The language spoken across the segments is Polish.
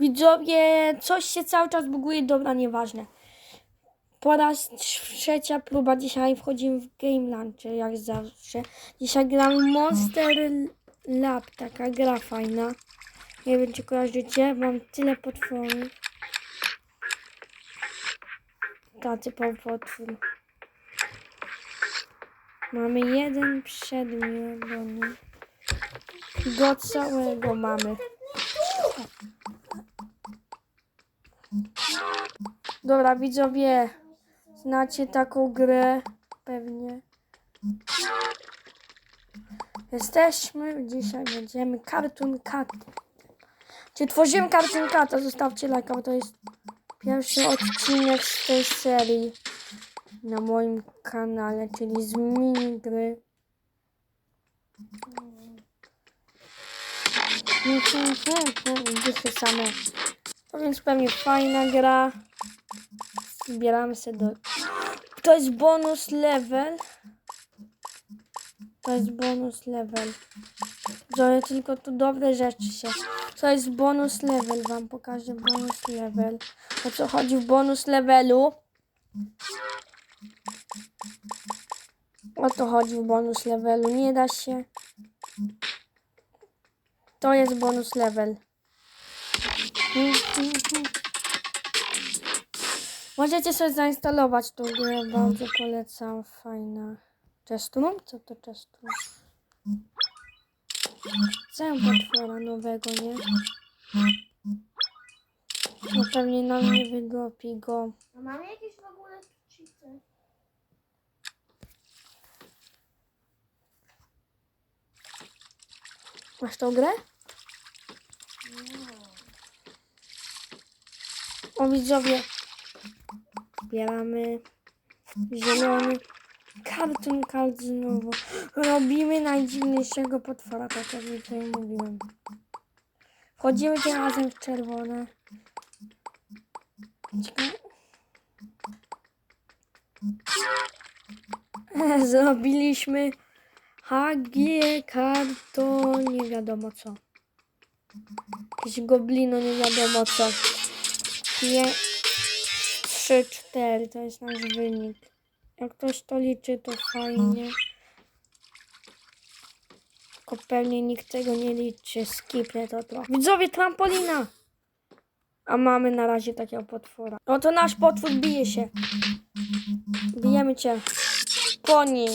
Widzowie, coś się cały czas buguje, dobra, nieważne. Po raz trzecia próba, dzisiaj wchodzimy w Game Launcher, jak zawsze. Dzisiaj gram Monster Lab, taka gra fajna. Nie wiem, czy kojarzycie, mam tyle potworów. Tacy po potwór. Mamy jeden przedmiot do niej. Do całego mamy. Dobra, widzowie, znacie taką grę pewnie. Jesteśmy, dzisiaj będziemy Cartoon Cat. Czy tworzymy Cartoon Cata? Zostawcie lajka, bo to jest pierwszy odcinek z tej serii na moim kanale, czyli z minigry. Dychy samo. Więc pewnie fajna gra. Zbieramy się do... To jest bonus level. To jest bonus level. Zrobię tylko tu dobre rzeczy się. To jest bonus level. Wam pokażę bonus level. O co chodzi w bonus levelu? O to chodzi w bonus levelu. Nie da się. To jest bonus level. Możecie sobie zainstalować tą grę, bardzo polecam, fajna. Chestrum? Co to Chestrum? Chcę potwora nowego, nie? No pewnie nam nie wygopi go. A mamy jakieś w ogóle cheaty? Masz tą grę? O widzowie. Zbieramy zielony karton kart znowu. Robimy najdziwniejszego potwora, tak jak tutaj mówiłem. Wchodzimy tym razem w czerwone. Zrobiliśmy HG karton, nie wiadomo co. Jakieś goblino, nie wiadomo co. Nie. 3, 4 to jest nasz wynik. Jak ktoś to liczy, to fajnie. Tylko pewnie nikt tego nie liczy. Skipnę to trochę. Widzowie, trampolina! A mamy na razie takiego potwora. No to nasz potwór bije się. Bijemy cię. Po nim.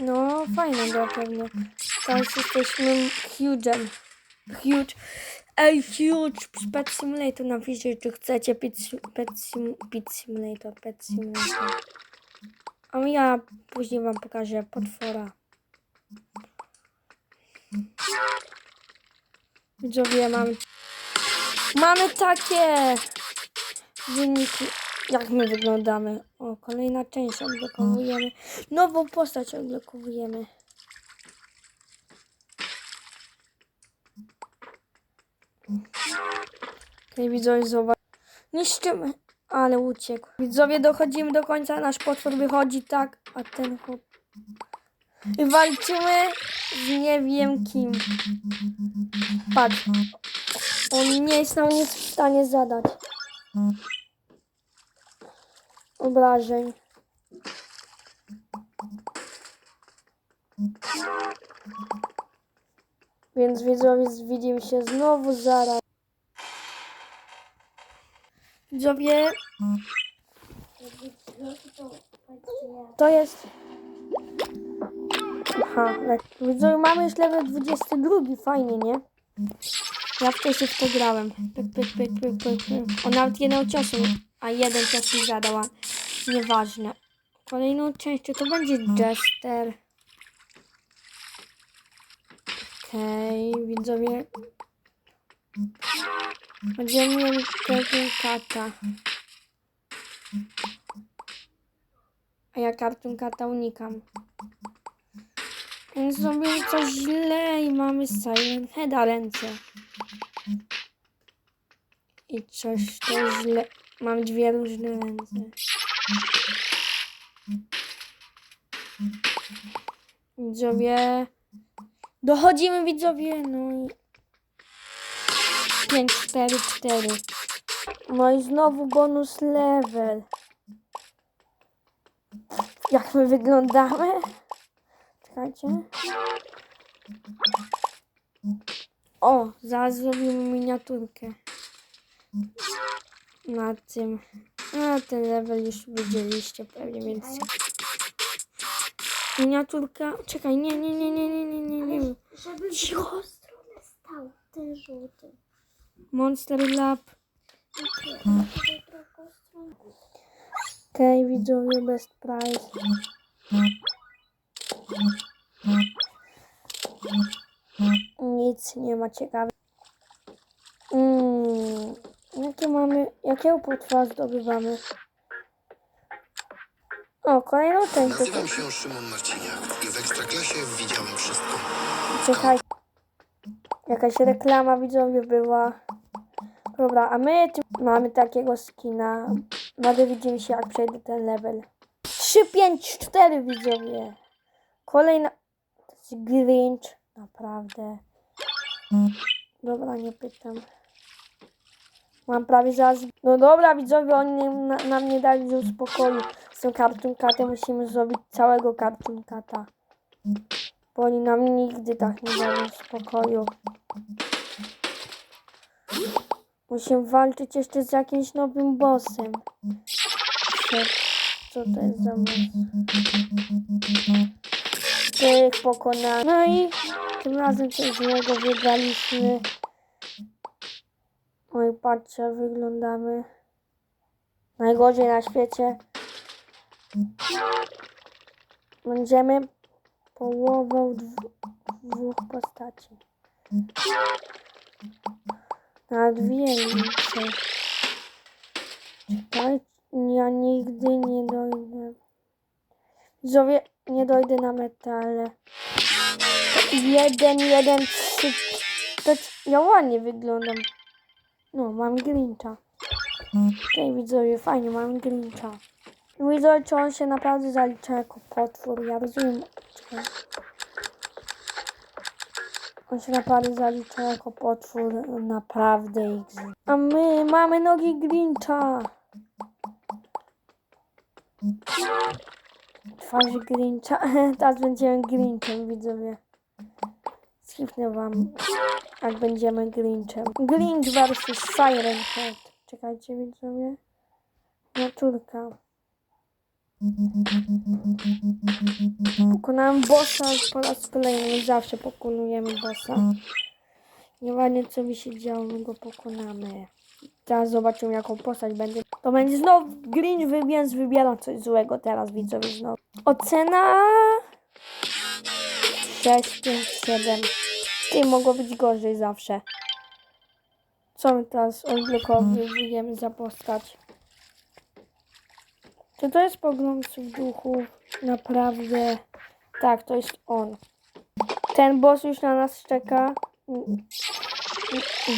No, fajne go pewnie. Teraz jesteśmy huge'em. Huge. Ej, huge. Pet Simulator napiszcie, czy chcecie Sim- pet, sim, Simulator. Pet Simulator. A ja później wam pokażę potwora. Widzowie, mamy... Mamy takie wyniki, jak my wyglądamy. O, kolejna część odblokowujemy. Nową postać odblokowujemy. Okej, widzowie, zobacz. Niszczymy. Ale uciekł. Widzowie, dochodzimy do końca. Nasz potwór wychodzi tak, a ten chłop... I walczymy z nie wiem kim. Patrz. On nie jest nam nic w stanie zadać. Obrażeń. Więc widzowie, widzimy się znowu zaraz. Widzowie, to jest... Aha, tak. Widzowie, mamy już level 22, fajnie, nie? Ja w to grałem. Pyk, pyk, pyk, pyk, pyk, pyk. On nawet jeden ciosu, a jeden cios mi zadała. Nieważne. Kolejną częścią to będzie Jester. Okej, widzowie. Będziemy mieli Cartoon Kata. A ja Cartoon Kata unikam. Więc zrobimy coś źle i mamy Silent Heada ręce. I coś to źle. Mam dwie różne ręce. Widzowie. Dochodzimy widzowie. No i 5, 4, 4. No i znowu bonus level. Jak my wyglądamy? Czekajcie. O, zaraz zrobimy miniaturkę. Na tym. A ten level już widzieliście pewnie, więc. Miniaturka. Czekaj, nie, nie, nie, nie, nie, nie, nie, nie. Żeby w Cicho. drugą stronę stał ten żółty. Monster Lab. Stronę. Okej, widzowie, best price. Nic nie ma ciekawe. Mm, jakie mamy, jakiego potwora zdobywamy? O, kolejną część. Nazywam się Szymon Marciniak i w Ekstraklasie widziałem wszystko. Czekaj. Jakaś reklama widzowie była. Dobra, a my mamy takiego skina. Będę widzimy się jak przejdę ten level. 3, 5, 4 widzowie. Kolejna. To jest Grinch. Naprawdę. Dobra, nie pytam. Mam prawie zaraz. No dobra, widzowie, oni na, nam nie dali do spokoju. Z tym Cartoon Catem musimy zrobić całego Cartoon. Bo oni nam nigdy tak nie dają spokoju. Musimy walczyć jeszcze z jakimś nowym bossem. Co, to jest za boss? Tych pokonamy. No i tym razem coś z niego wygraliśmy. Oj, patrzcie, wyglądamy. Najgorzej na świecie. Będziemy połową dwu, dwóch postaci. Nawet więcej. Czekaj, ja nigdy nie dojdę. Widzowie, nie dojdę na metale. Jeden, jeden, trzy. To ja ładnie wyglądam. No, mam Grincha. Okej, widzowie, fajnie, mam Grincha. Widzowie, czy on się naprawdę zalicza jako potwór? Ja rozumiem. Czekaj. On się naprawdę zalicza jako potwór naprawdę. A my mamy nogi Grincha. Twarzy Grincha. Teraz będziemy Grinchem, widzowie. Skipnę wam, jak będziemy Grinchem. Grinch versus Siren Head. Czekajcie, widzowie. Naturka. Pokonałem bossa po raz kolejny. Zawsze pokonujemy bossa. Nieważne co by się działo, my go pokonamy. Teraz zobaczymy jaką postać będzie. To będzie znowu Grinch, więc wybieram coś złego teraz widzowie znowu. Ocena 6, 5, 7. Ty mogło być gorzej zawsze. Co my teraz odblokowujemy za postać? Czy to jest pogromców duchów? Naprawdę. Tak, to jest on. Ten boss już na nas czeka.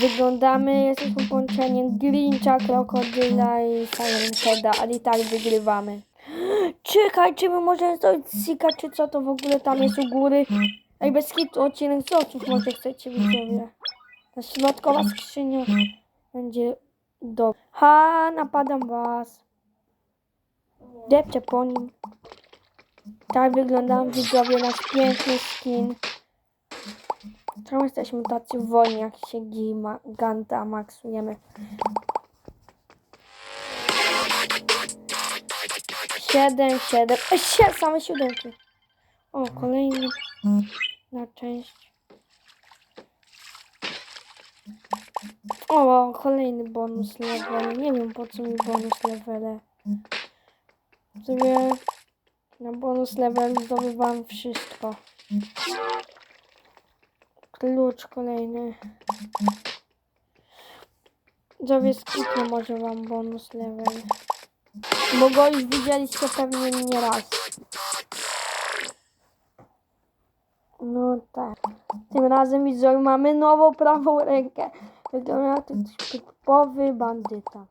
Wyglądamy, jesteśmy połączeniem Grincha, Krokodyla i Siren Heada, ale i tak wygrywamy. Czekaj, czy my możemy zrobić Sika, czy co to w ogóle tam jest u góry? Ej, bez hitu odcinek z oczów może chcecie widzowie. Ta środkowa skrzynia będzie do... Ha, napadam was. Depczę po nim. Tak wyglądam widzowie, nasz piękny skin. Czemu jesteśmy tacy wolni, jak się gima, ganta maksujemy? Siedem, siedem, e, sie, same siódemki. O, kolejny na część. O, kolejny bonus level. Nie wiem po co mi bonus levele. Sobie na bonus level zdobywam wszystko. Klucz kolejny. Zrobię skipnę może wam bonus level. Bo go już widzieliście pewnie nie raz. No tak. Tym razem widzowie mamy nową prawą rękę. Wygląda jak typowy bandyta.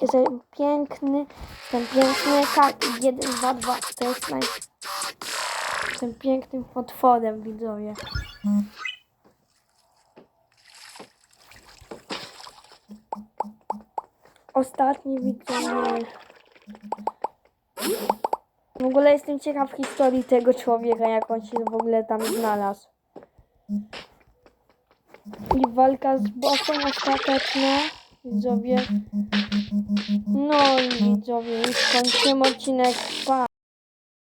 Jestem piękny, jestem piękny, tak, 1, 2, 2, to jest naj... Jestem pięknym potworem, widzowie. Ostatni widzowie. W ogóle jestem ciekaw historii tego człowieka, jak on się w ogóle tam znalazł. I walka z bossem ostateczna. Widzowie. No i widzowie, już kończymy odcinek. Pa!